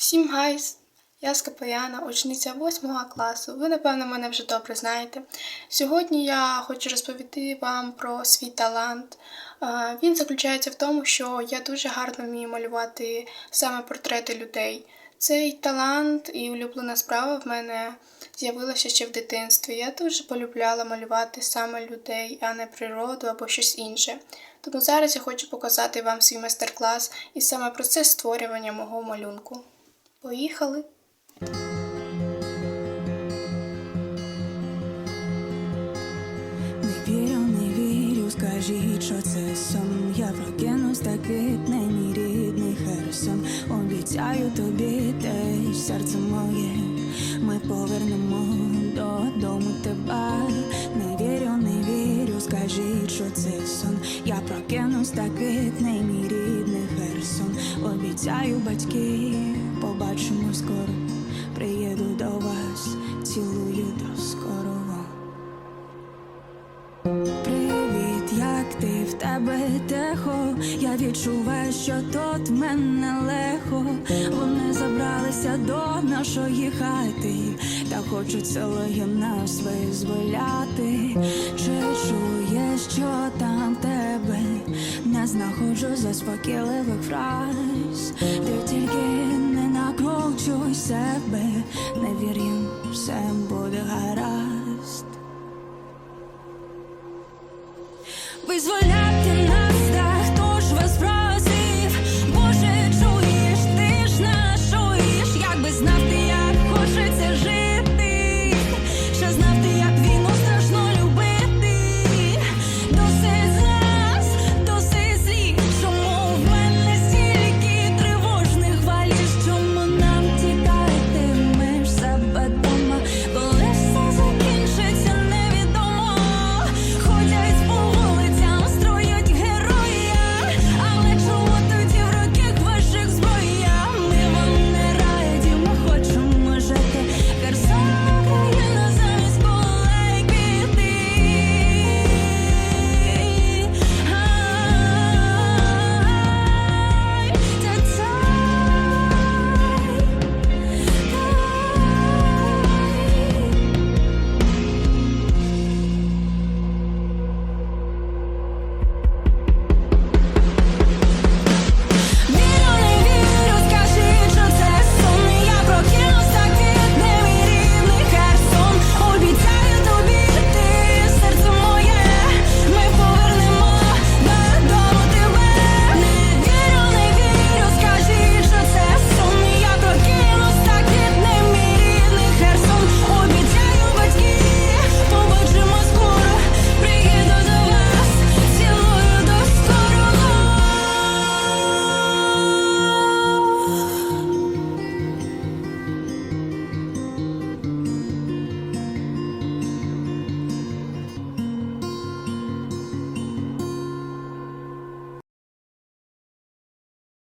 Всім гайс! Я Скапаяна, учениця 8 класу. Ви, напевно, мене вже добре знаєте. Сьогодні я хочу розповісти вам про свій талант. Е, Він заключається в тому, що я дуже гарно вмію малювати саме портрети людей. Цей талант і улюблена справа в мене з'явилася ще в дитинстві. Я дуже полюбляла малювати саме людей, а не природу або щось інше. Тому зараз я хочу показати вам свій майстер-клас і саме процес створювання мого малюнку. Поїхали! Не вірю, не вірю, скажіть, що це сон. Я прокинусь та квітне мій рідний Херсон. Обіцяю тобі те серце моє. Ми повернемо додому тебе. Не вірю, не вірю, скажіть, що це сон. Я прокинусь та квітне мій рідний. Обіцяю батьки, побачимо скоро. Приїду до вас, цілую до скорого. Привіт, як ти в тебе тихо? Я відчуваю, що тут мене легко. Вони забралися до нашої хати, та хочуть селою нас визволяти. Чи чуєш, що там? Не знаходжу заспокійливих фраз, ти тільки не накручуй себе, не вір їм, все буде гаразд. Визволяй